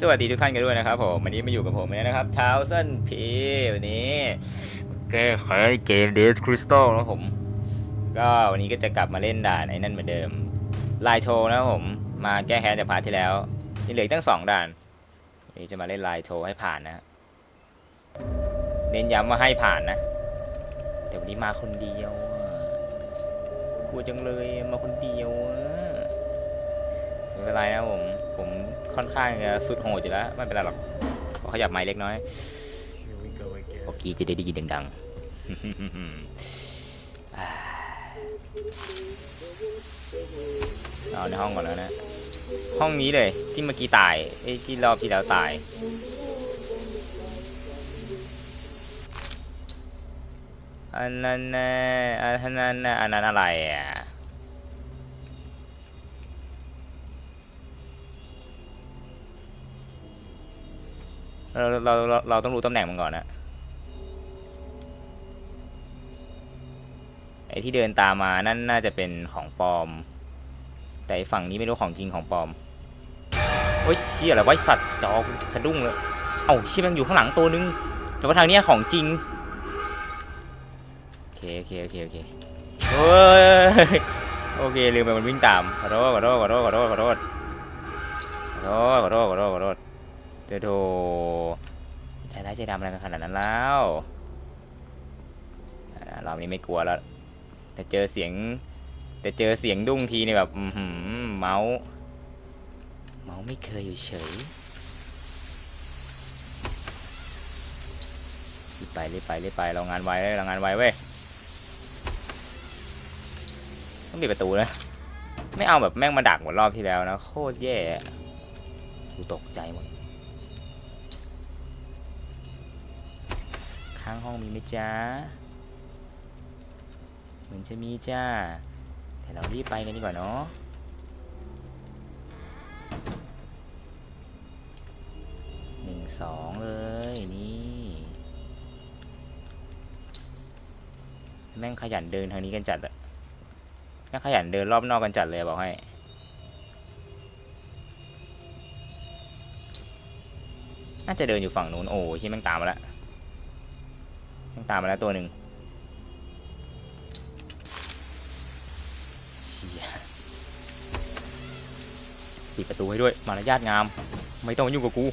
สวัสดีทุกท่านกันด้วยนะครับผมวันนี้มาอยู่กับผมนะครับทาวสันพีวันนี้แก้ไขเกมเดสคริสตัลนะผม ก็วันนี้ก็จะกลับมาเล่นด่านไอ้นั่นเหมือนเดิมไลโทนะครับผมมาแก้แค้นจากพาร์ทที่แล้วนี่เหลือตั้งสองด่านวันนี้จะมาเล่นไลโทให้ผ่านนะเน้นย้ำว่าให้ผ่านนะ แต่วันนี้มาคนเดียวกลัวจังเลยมาคนเดียวไม่เป็นไรนะผม ผมค่อนข้างจะสุดโหดอยู่แล้วไม่เป็นไรหรอกขอขยับไม้เล็กน้อย Here we go again. เมื่อกี้จะได้ได้ยินดังๆเอาในห้องก่อนแล้วนะ ห้องนี้เลยที่เมื่อกี้ตายไอ้ที่รอบที่แล้วตายอันนั้นนะอันนั้นน่ะอันนั้นอะไรอะ เราเราเราเราต้องรู้ตำแหน่งมันก่อนนะไอที่เดินตามมานั่นน่าจะเป็นของปลอม แต่ฝั่งนี้ไม่รู้ของจริงของปลอมเฮ้ยเฮียอะไรไว้สัตว์จอสะดุ้งเลยเอ้าชีมันอยู่ข้างหลังตัวนึง แต่ว่าทางนี้ของจริงโอเคโอเคโอเคโอเคเฮ้ยโอเคลืมไปมันวิ่งตามขอโทษขอโทษขอโทษขอโทษขอโทษขอโทษขอโทษขอโทษขอโทษ เดโถใจร้ายใจดำอะไรกันขนาดนั้นแล้วอ่ารอบนี้ไม่กลัวแล้ว แต่เจอเสียง แต่เจอเสียงดุ้งทีนี่แบบเมาส์เมาส์ไม่เคยอยู่เฉยรีบไปรีบไปรีบไปเรางานไวเลยเรางานไวเว้ยต้องปิดประตูนะไม่เอาแบบแม่งมาดักเหมือนรอบที่แล้วนะ โคตรแย่กูตกใจหมด ข้างห้องมีไหมจ๊ะเหมือนจะมีจ้า แต่เรารีบไปกันดีกว่าเนาะหนึ่งสองเลยนี่ แม่งขยันเดินทางนี้กันจัดอะแม่งขยันเดินรอบนอกกันจัดเลยบอกให้น่าจะเดินอยู่ฝั่งนู้นโอ้ยที่แม่งตามมาแล้ว ตามมาแล้วตัวหนึ่งเชี่ยปิดประตูให้ด้วย มารยาทงาม ไม่ต้องมายุ่งกับกู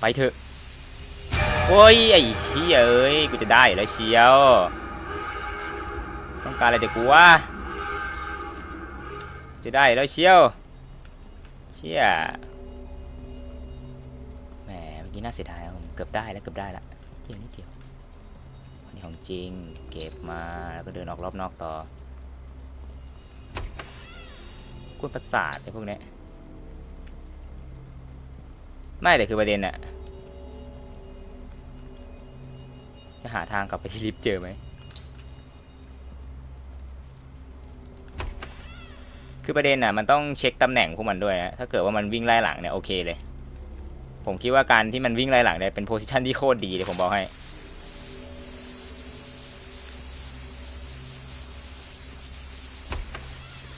ไปเถอะโอ้ย ไอ้เชี่ยเอ้ย กูจะได้แล้วเชียว ต้องการอะไรจากกูวะจะได้แล้วเชียว เชี่ยแหมเมื่อกี้น่าเสียดายอะผมเกือบได้แล้วเกือบได้ละ จริง เก็บมาแล้วก็เดินออกรอบนอกต่อกวนประสาทไอ้พวกเนี้ยไม่แต่คือประเด็นอะจะหาทางกลับไปที่ลิฟต์เจอไหม คือประเด็นอะมันต้องเช็คตำแหน่งพวกมันด้วยนะ ถ้าเกิดว่ามันวิ่งไล่หลังเนี่ยโอเคเลย ผมคิดว่าการที่มันวิ่งไล่หลังเนี่ยเป็นโพสิชันที่โคตรดีเลยผมบอกให้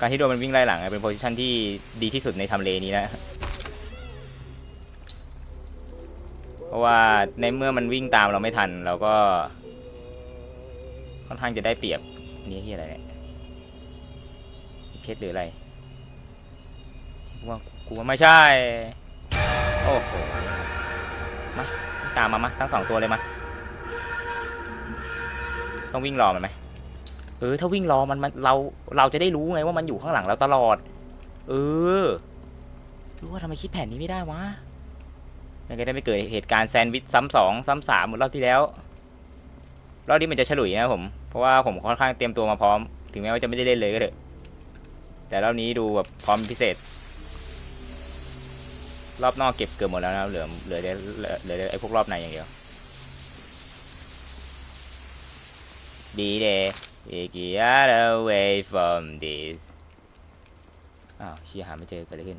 การที่โดนมันวิ่งไล่หลังเป็นโพซิชันที่ดีที่สุดในทำเลนี้นะ เพราะว่าในเมื่อมันวิ่งตามเราไม่ทัน เราก็ ค่อนข้างจะได้เปรียบ นี่ที่อะไรเนี่ยเพชรหรืออะไรกูว่ากูว่าไม่ใช่ โอ้โห มาตามมามาทั้งสองตัวเลยมา ต้องวิ่งรอมันไหม เออ ถ้าวิ่งรอมันมันเราเราจะได้รู้ไงว่ามันอยู่ข้างหลังเราตลอด เออรู้ว่าทำไมคิดแผนนี้ไม่ได้วะมันก็ได้ไม่เกิดเหตุการณ์แซนด์วิชซ้ำสองซ้ำสามเหมือนรอบที่แล้วรอบนี้มันจะฉลุยนะผม เพราะว่าผมค่อนข้างเตรียมตัวมาพร้อม ถึงแม้ว่าจะไม่ได้เล่นเลยก็เถอะ แต่รอบนี้ดูแบบพร้อมพิเศษ รอบนอกเก็บเกือบหมดแล้วนะ เหลือ เหลือแต่เหลือไอ้พวกรอบในอย่างเดียว ดีเด Take it away from this อ้าวเชียหาไม่เจอเกิดอะไรขึ้น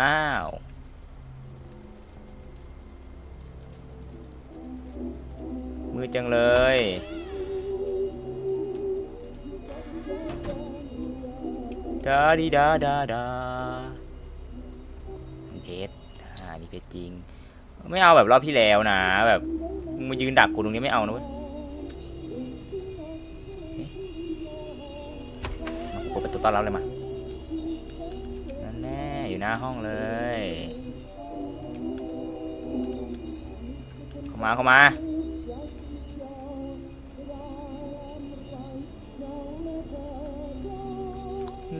อ้าว มือจังเลย ดาดีดาดาดาเพชรจริง ไม่เอาแบบรอบที่แล้วนะ แบบมึงมายืนดักกูตรงนี้ไม่เอานะเว้ย ต้อนรับเลยมา นั่นแน่อยู่หน้าห้องเลย เข้ามาเข้ามา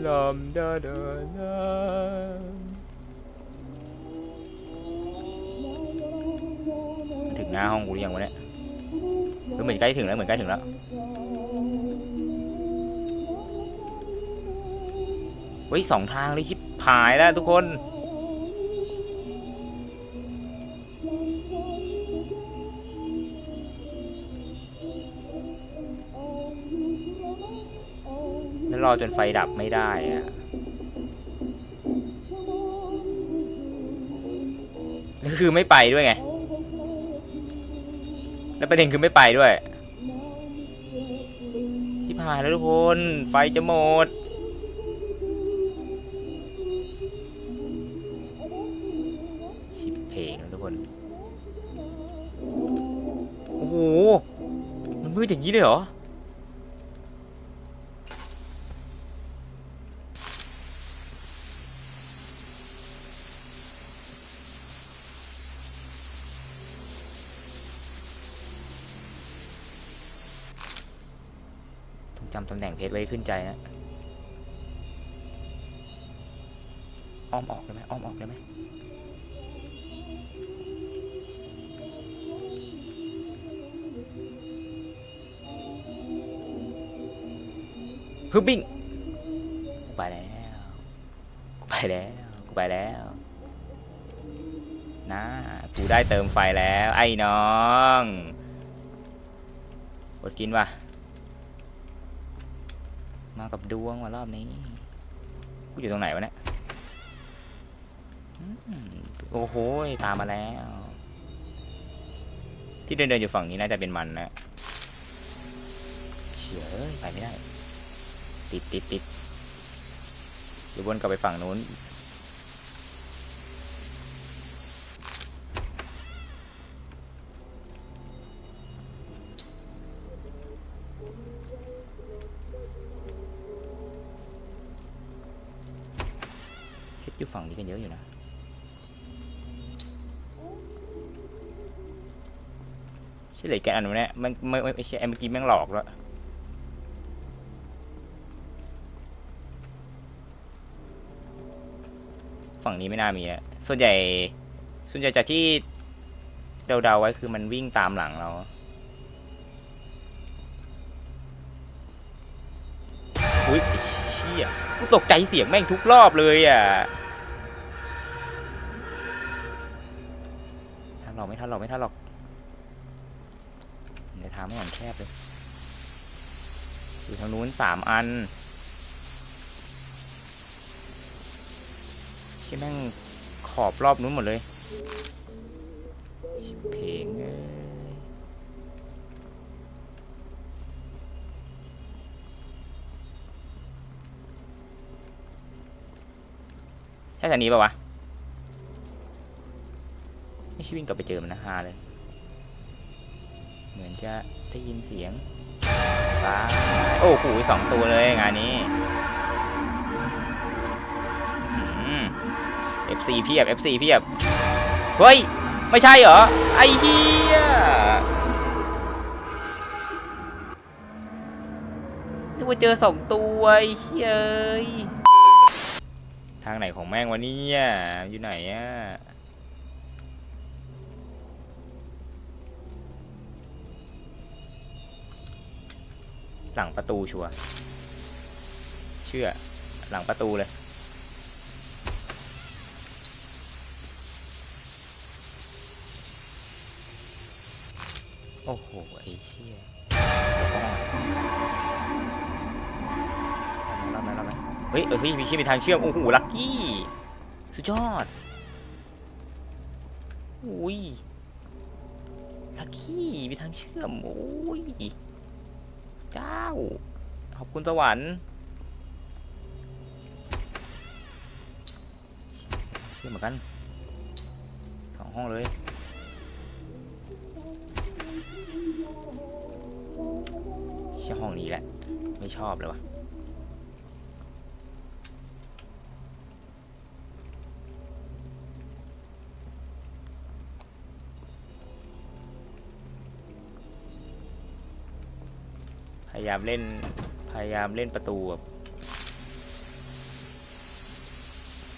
ลมดาดาดามันถึงหน้าห้องกูหรือยังวะเนี่ยเหมือนใกล้ถึงแล้วเหมือนใกล้ถึงแล้ว เฮ้ยสองทางเลยชิบหายแล้วทุกคน แล้วรอจนไฟดับไม่ได้อะแล้วคือไม่ไปด้วยไง แล้วประเด็นคือไม่ไปด้วยชิบหายแล้วทุกคน ไฟจะหมด นี้เลยเหรอ ต้องจำตำแหน่งเพจไว้ขึ้นใจนะ อ้อมออกได้ไหมอ้อมออกได้ไหม ฮึบบิ้งกูไปแล้วกูไปแล้วกูไปแล้วนะกูได้เติมไฟแล้ว ไอ้น้องอดกินวะมากับดวงว่ะรอบนี้กูอยู่ตรงไหนวะเนี่ยโอ้โหตามมาแล้ว ที่เดินเดินอยู่ฝั่งนี้น่าจะเป็นมันนะเฉยเอ้ยไปไม่ได้ ติดติดติดเดี๋ยววนกลับไปฝั่งนู้น เพชรอยู่ฝั่งนี้กันเยอะอยู่นะใช่เลยแกอันนู้นเนี่ยมันไม่ไม่ไม่ใช่ไอ้เมื่อกี้แม่งหลอกแล้ว ฝั่งนี้ไม่น่ามีอะส่วนใหญ่ ส่วนใหญ่จากที่เดาๆไว้คือมันวิ่งตามหลังเราอุ้ยเชี่ยกูตกใจเสียงแม่งทุกรอบเลยอะทันหรอกไม่ทันหรอกไม่ทันหรอกเดี๋ยวทางไม่หย่อนแคบเลยอยู่ทางนู้นสามอัน เชี่แม่งขอบรอบนู้นหมดเลยชิบเพลงเอ้ยใช่ทางนี้ปะวะ ไม่ใช่วิ่งกลับไปเจอมันนะฮาเลย เหมือนจะได้ยินเสียงว้าโอ้โหสองตัวเลยงานนี้ FC เพียบ FC เพียบ เฮ้ย ไม่ใช่เหรอ ไอ้เฮียนึกว่าเจอสองตัวไอ้เฮียเอ้ยทางไหนของแม่งวะเนี่ยอยู่ไหนอะหลังประตูชัวเชื่อหลังประตูเลย โอ้โห ไอ้เชี่ยรับไหมรับไหมเฮ้ยเออเฮ้ยมีเชื่อมมีทางเชื่อม โอ้โห ลักกี้ สุดยอดอุ้ยลักกี้มีทางเชื่อม โอ้ย เจ้า ขอบคุณสวรรค์เชื่อมเหมือนกันองห้องเลย เช่ห้องนี้แหละ ไม่ชอบเลยวะพยายามเล่น พยายามเล่นประตูแบบ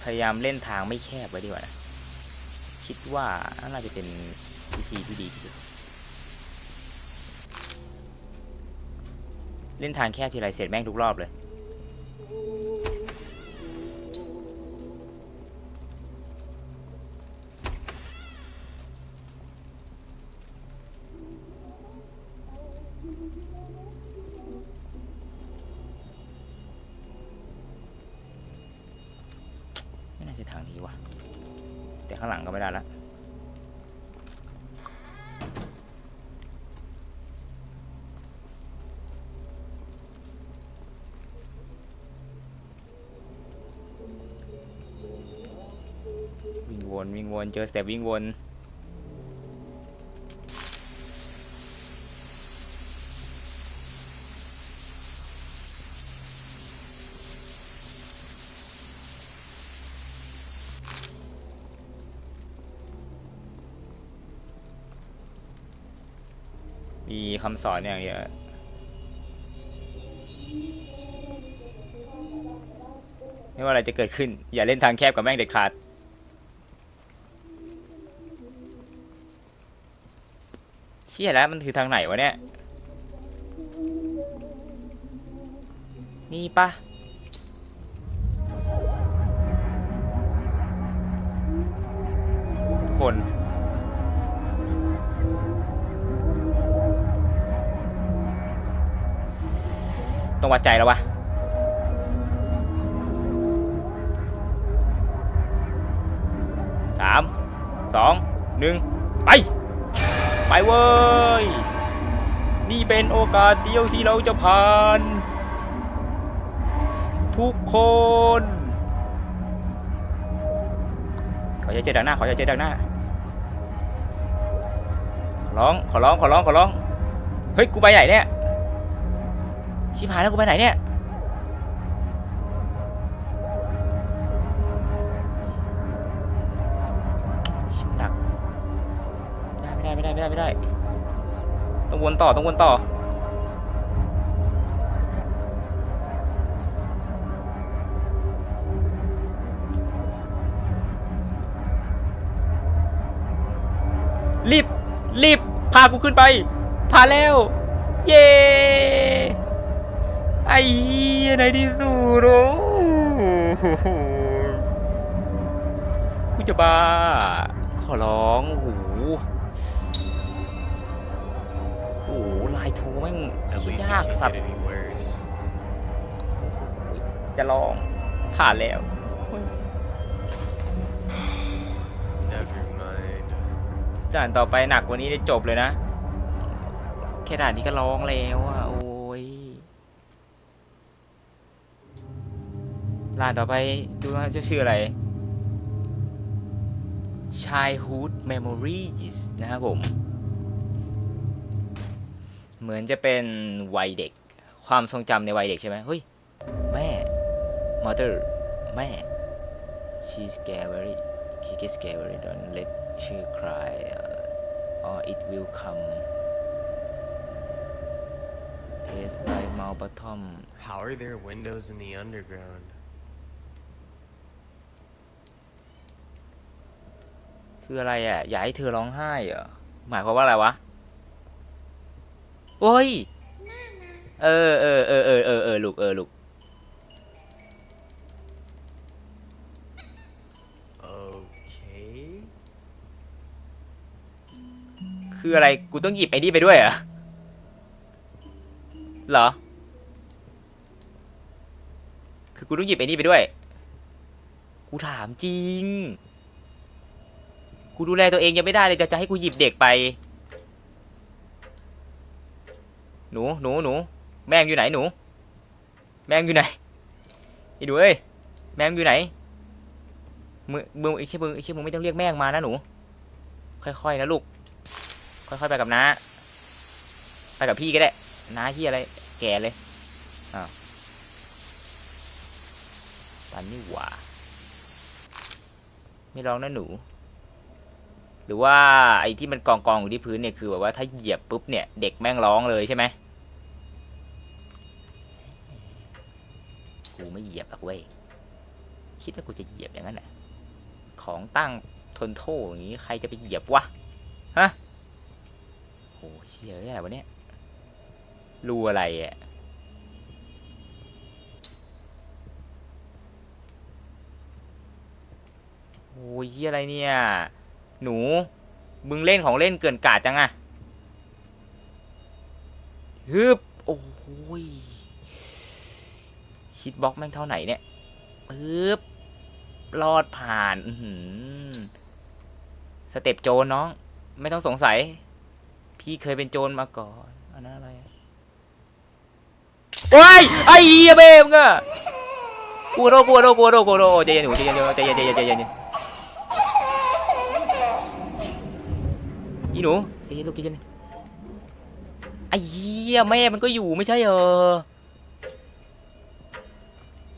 พยายามเล่นทางไม่แคบไว้ดีกว่านะคิดว่าน่าจะเป็นวิธีที่ดีที่สุด เล่นทางแคบทีไรเสร็จแม่งทุกรอบเลย วิ่งวนวิ่งวนเจอสเต็ปวิ่งวนมีคำสอนอย่างเดียวไม่ว่าอะไรจะเกิดขึ้น อย่าเล่นทางแคบกับแม่งเด็ดขาด ชี่ยแล้วมันคือทางไหนวะเนี่ย นี่ปะทุกคน ต้องวัดใจแล้ววะสามสองหนึ่ง ไปเว้ย นี่เป็นโอกาสเดียวที่เราจะผ่าน ทุกคน ขออย่าเจอดังหน้า ขออย่าเจอดังหน้า ร้อง ขอร้อง ขอร้อง ขอร้อง เฮ้ย กูไปไหนเนี่ย ชิบหายแล้วกูไปไหนเนี่ย ไม่ได้ไม่ได้ ต้องวนต่อต้องวนต่อ รีบ รีบ พากูขึ้นไป พาแล้ว เย้ ไอ้เหี้ยในที่สุดโอ้กูจะบ้า ขอร้องโอ้ ทแม่ง At least it ยาก can't สัต get ว์ any worse. จะลองผ่านแล้ว Never mind. ด่านต่อไปหนักกว่านี้ได้จบเลยนะ แค่ด่านนี้ก็ร้องแล้วอะ โอ้ยด่านต่อไปดูว่าจะชื่ออะไร Childhood Memories นะครับผม เหมือนจะเป็นวัยเด็ก ความทรงจำในวัยเด็กใช่ไหมเฮ้ย แม่ mother แม่ she's scary she gets scary don't let she cry uh, or it will come taste like mouth bottom How are there windows in the underground? คืออะไรอะ อย่าให้เธอร้องไห้เหรอ หมายความว่าอะไรวะ โอ้ย เออเออเออเออเออเออลูกเออลูก Okay. คืออะไร กูต้องหยิบไอ้นี่ไปด้วยเหรอ เหรอ คือกูต้องหยิบไอ้นี่ไปด้วย กูถามจริง กูดูแลตัวเองยังไม่ได้เลยจะจะให้กูหยิบเด็กไป หนูหนูหนูแม่งอยู่ไหนหนู แม่งอยู่ไหนไอ้หนูเอ้ยแม่งอยู่ไหนมึงมึงไอ้เชี่ยมึงไอ้เชี่ยมึงไม่ต้องเรียกแม่งมานะหนู ค่อยๆนะลูก ค่อยๆไปกับน้าไปกับพี่ก็ได้น้าที่อะไร แก่เลยอ้าวตันนี่หว่าไม่ร้องนะหนู หรือว่าไอ้ที่มันกองกองๆอยู่ที่พื้นเนี่ยคือแบบว่าถ้าเหยียบปุ๊บเนี่ย เด็กแม่งร้องเลยใช่ไหม เหยียบหรอกเว้ยคิดว่ากูจะเหยียบอย่างนั้นแหละของตั้งทนโทษอย่างนี้ใครจะไปเหยียบวะฮะโอ้เชี่ยอะไรวะเนี่ยรูอะไรอะโอ้ยเหี้ยอะไรเนี่ย หนู มึงเล่นของเล่นเกินกาดจังอะฮึบ โอ้ย ชิดบล็อกแม่งเท่าไหนเนี่ยฮึบรอดผ่านอืสเต็ปโจรน้อง ไม่ต้องสงสัย พี่เคยเป็นโจรมาก่อน อันนั้นอะไรโอ้ยไอ้เหี้ยเบมึงอะกลัวโดกลัวโดกลัวโดกลัวโดใจเย็นหนูใจเย็นใจเย็นใจเย็นใจเย็นใจเย็นอีหนูใจเย็นลูกใจเย็นไอ้เหี้ยแม่มันก็อยู่ไม่ใช่เหรอ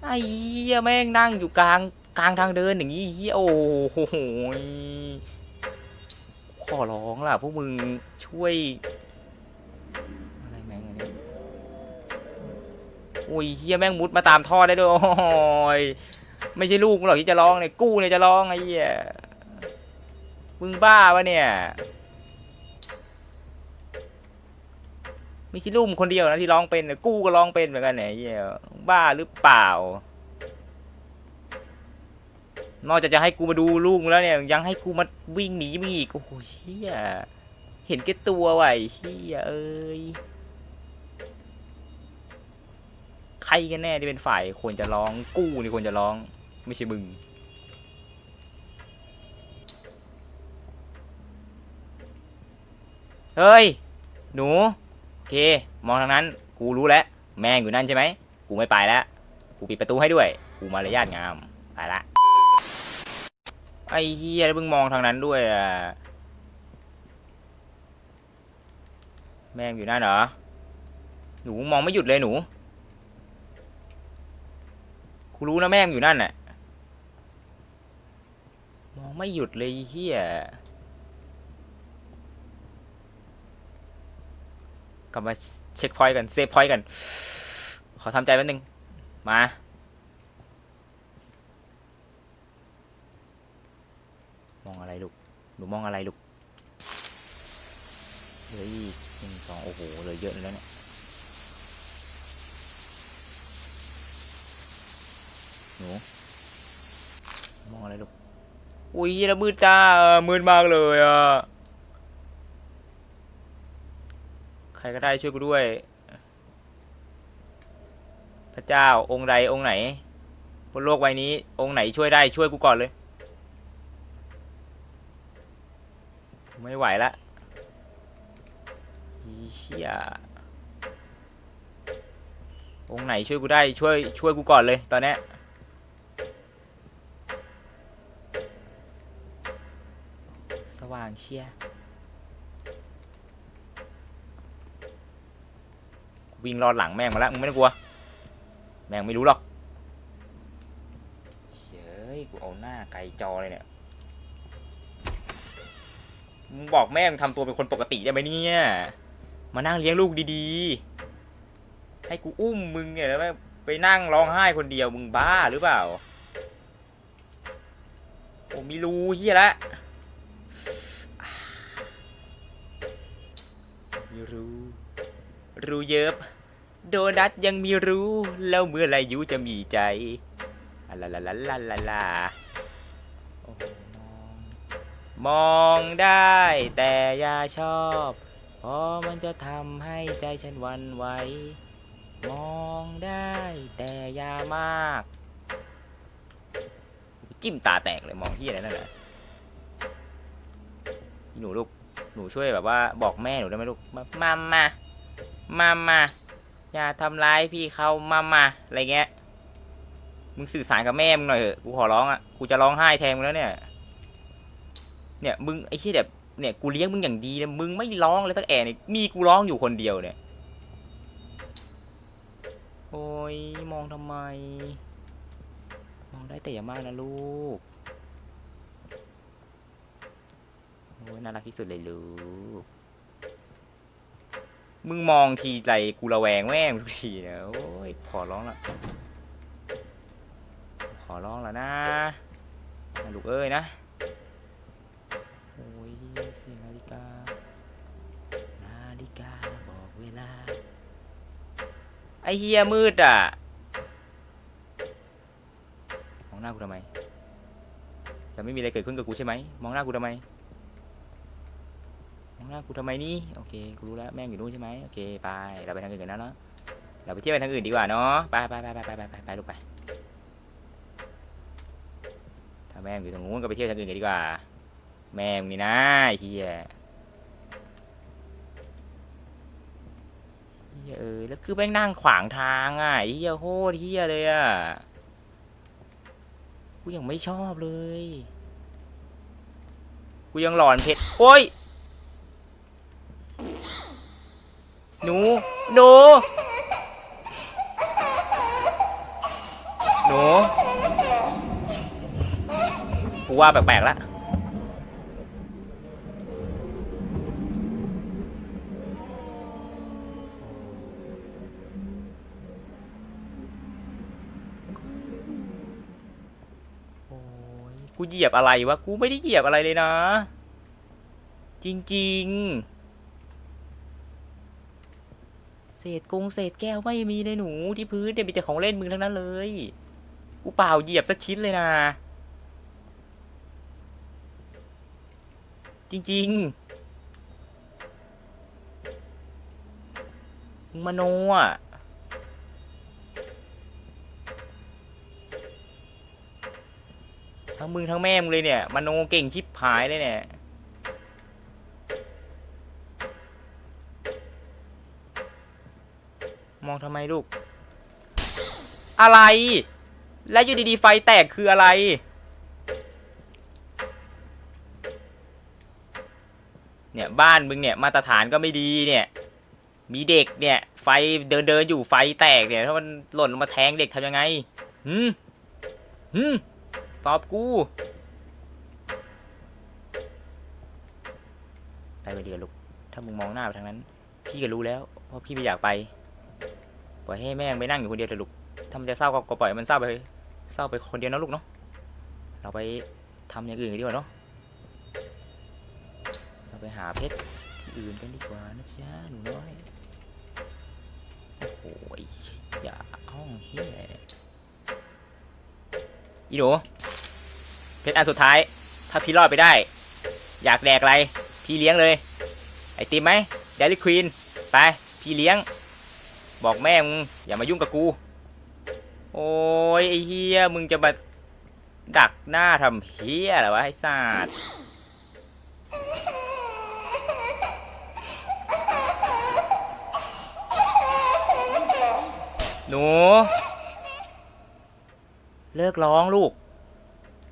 ไอ้เหี้ยแม่งนั่งอยู่กลางกลางทางเดินอย่างนี้เหี้ยโอ้โหยขอร้องล่ะพวกมึงช่วยอะไรแม่งอันนี้โอ้ยเหี้ยแม่งมุดมาตามท่อได้ด้วยโอ้ยไม่ใช่ลูกหรอกที่จะร้องเนี่ยกู้เนี่ยจะร้องไอ้เหี้ยมึงบ้าวะเนี่ย ไม่ใช่ลูกมึงคนเดียวนะที่ร้องเป็นกูก็ร้องเป็นเหมือนกันเนี่ยไอ้เหี้ยบ้าหรือเปล่า นอกจากจะให้กูมาดูลูกแล้วเนี่ย ยังให้กูมาวิ่งหนีมึงอีกโอ้โหเชี่ยเห็นแก่ตัวไอ้เชี่ยเอ้ยใครกันแน่ที่เป็นฝ่ายควรจะร้องกู้นี่ควรจะร้อง ไม่ใช่มึงเฮ้ย หนู เค มองทางนั้น กูรู้แล้ว แมงอยู่นั่นใช่ไหม กูไม่ไปแล้ว กูปิดประตูให้ด้วย กูมารยาทงาม ไปละ ไอ้เฮียแล้วมึงมองทางนั้นด้วยอะ แม่งอยู่นั่นเหรอ หนูมองไม่หยุดเลยหนู กูรู้นะแม่งอยู่นั่นน่ะ มองไม่หยุดเลยไอ้เฮีย กลับมาเช็คพอยต์กันเซฟพอยต์กัน ขอทำใจแป๊บนึง มา มองอะไรลูก หนูมองอะไรลูกเหลืออีกหนึ่งสองโอ้โหเหลือเยอะแล้วเนี่ยหนูมองอะไรลูก อุ้ยแล้วมืดจ้าเออมืดมากเลยอะ ใค รก็ได้ช่วยกูด้วย พระเจ้าองค์ใดองค์ไหน บนโลกใบนี้ องค์ไหนช่วยได้ช่วยกูก่อนเลย ไม่ไหวละอีเชี่ยองค์ไหนช่วยกูได้ช่วยช่วยกูก่อนเลยตอนเนี้ยสว่างเชีย วิ่งรอดหลังแม่งมาแล้วมึงไม่ต้องกลัว แม่งไม่รู้หรอกเฉยกูเอาหน้าไกลจอเลยเนี่ยมึงบอกแม่งทำตัวเป็นคนปกติได้ไหมเนี่ยมานั่งเลี้ยงลูกดีๆ ให้กูอุ้มมึงเนี่ยแล้วไปนั่งร้องไห้คนเดียวมึงบ้าหรือเปล่าโอ้มีรูเฮียละมีรูรูเยิบ โดนัทยังมีรู้ แล้วเมื่อไรยูจะมีใจอะลาลาลาลาลาลามองได้แต่อย่าชอบเพราะมันจะทำให้ใจฉันวันไหวมองได้แต่อย่ามาก จิ้มตาแตกเลยมองที่อะไรนั่นแหละหนูลูกหนูช่วยแบบว่าบอกแม่หนูได้ไหมลูกมามามามา อย่าทำร้ายพี่เขามามาอะไรเงี้ย มึงสื่อสารกับแม่มึงหน่อยเถอะ กูขอร้องอะ กูจะร้องไห้แทนมึงแล้วเนี่ย เนี่ยมึงไอ้ที่แบบเนี่ยกูเลี้ยงมึงอย่างดีเลยมึงไม่ร้องเลยสักแอะเนี่ยมีกูร้องอยู่คนเดียวเนี่ย โอ้ยมองทำไม มองได้แต่อย่ามากนะลูก โอ้ยน่ารักที่สุดเลยลูก มึงมองทีใจกูระแวงแม่งทุกทีนี่ยโอ้ยขอร้องละขอร้องแล้วนะนะลูกเอ้ยนะโอ้ยเสียงนาฬิกา นาฬิกาบอกเวลา ไอเฮียมืดอะมองหน้ากูทำไม จะไม่มีอะไรเกิดขึ้นกับกูใช่ไหมมองหน้ากูทำไม้ากูทำไมนี่โอเคกูรู้แล้วแม่งอยู่นู่นใช่ไหมโอเคไปเราไปทางอื่นกันนะเนาะเราไปเที่ยวไปทางอื่นดีกว่าเนาะไปไปไปไปไปไปไปไปลูกไปถ้าแม่งอยู่ตรงนู้นก็ไปเที่ยวทางอื่นกันดีกว่า แม่งนี่นะเฮียเฮียเออแล้วคือแม่งนั่งขวางทางอะไอ้เฮียโคตรเฮียเลยอะกูยังไม่ชอบเลย กูยังหลอนเพชรโอ้ย หนู หนู หนูกูว่าแปลกๆแล้วกูเหยียบอะไรวะ กูไม่ได้เหยียบอะไรเลยนะ จริง ๆ เศษกงเศษแก้วไม่มีเลยหนูที่พื้นเนี่ยมีแต่ของเล่นมึงทั้งนั้นเลย กูเปล่าเหยียบสักชิ้นเลยนะ จริงๆมึงมโนอะทั้งมึงทั้งแม่มึงเลยเนี่ยมโนเก่งชิบหายเลยเนี่ย ม องทำไมลูก อะไร แล้วอยู่ดีๆไฟแตกคืออะไร เนี่ยบ้านมึงเนี่ยมาตรฐานก็ไม่ดีเนี่ย มีเด็กเนี่ย ไฟเดินเดินอยู่ไฟแตกเนี่ยถ้ามันหล่นลงมาแทงเด็กทำยังไงหืมหืมตอบกูไปไปเดียวลูก ถ้ามึงมองหน้าไปทางนั้น พี่ก็รู้แล้วว่าพี่ไม่อยากไป ปล่อยให้แม่งไปนั่งอยู่คนเดียวเถอะลูก ถ้ามันจะเศร้าก็ปล่อยมันเศร้าไปเศร้าไปคนเดียวนะลูกเนาะ เราไปทำอย่างอื่นกันดีกว่าเนาะ เราไปหาเพชรที่อื่นกันดีกว่านะจ๊ะหนูน้อย โอ้โหไอ้อย่าห้องเฮียอีหนูเพชรอันสุดท้าย ถ้าพี่รอดไปได้ อยากแดกอะไร พี่เลี้ยงเลย ไอติมไหมเดลิควีน ไป พี่เลี้ยง บอกแม่มึงอย่ามายุ่งกับกู โอ้ยไอ้เฮียมึงจะมาดักหน้าทำเฮียหรอวะไอ้สัตว์หนู เลิกร้องลูก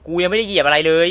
กูยังไม่ได้เหยียบอะไรเลย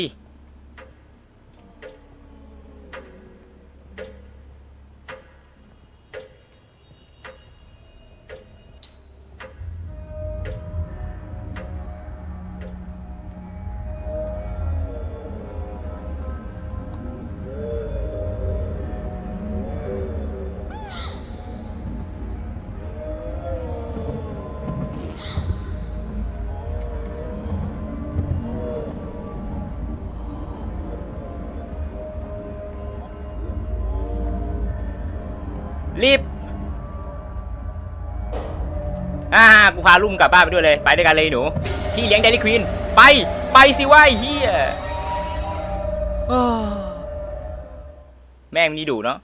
รีบ อ่า กูพาลุงกลับบ้านไปด้วยเลย ไปด้วยกันเลยหนู พี่เลี้ยงเดลิควีน ไป ไปสิว่าเฮียแม่งนี่ดุเนาะ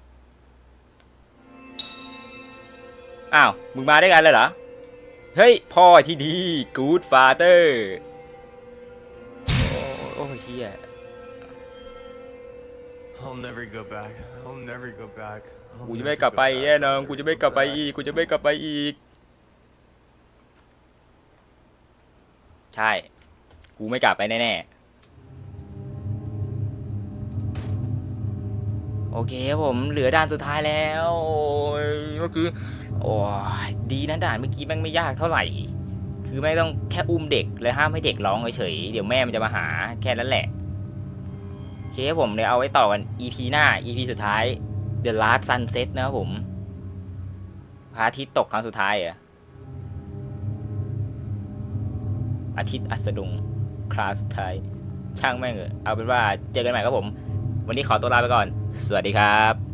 อ้าว มึงมาด้วยกันเลยเหรอ เฮ้ย พ่อที่ดี good father โอ้โอ้เฮีย I'll never go back. I'll never go back. I'll กูจะ never ไม่กลับ go ไป back. แน่นอนกู Never จะไม่ go กลับไป back. อีก กูจะไม่กลับไปอีก ใช่ กูไม่กลับไปแน่ๆ โอเคครับผมเหลือด่านสุดท้ายแล้วโอ้ยเมื่อกี้โอ้ยดีนะด่านเมื่อกี้แม่งไม่ยากเท่าไหร่ คือไม่ต้องแค่อุ้มเด็ก แล้วห้ามให้เด็กร้องเฉยๆเดี๋ยวแม่มันจะมาหาแค่นั้นแหละโอ เคครับผมเดี๋ยวเอาไว้ต่อกัน EP หน้า EP สุดท้าย The Last Sunset นะครับผมพระอาทิตย์ตกครั้งสุดท้ายเหรอะอาทิตย์อัสดงคลาสุดท้าย ช่างแม่งเออเอาเป็นว่าเจอกันใหม่ครับผม วันนี้ขอตัวลาไปก่อน สวัสดีครับ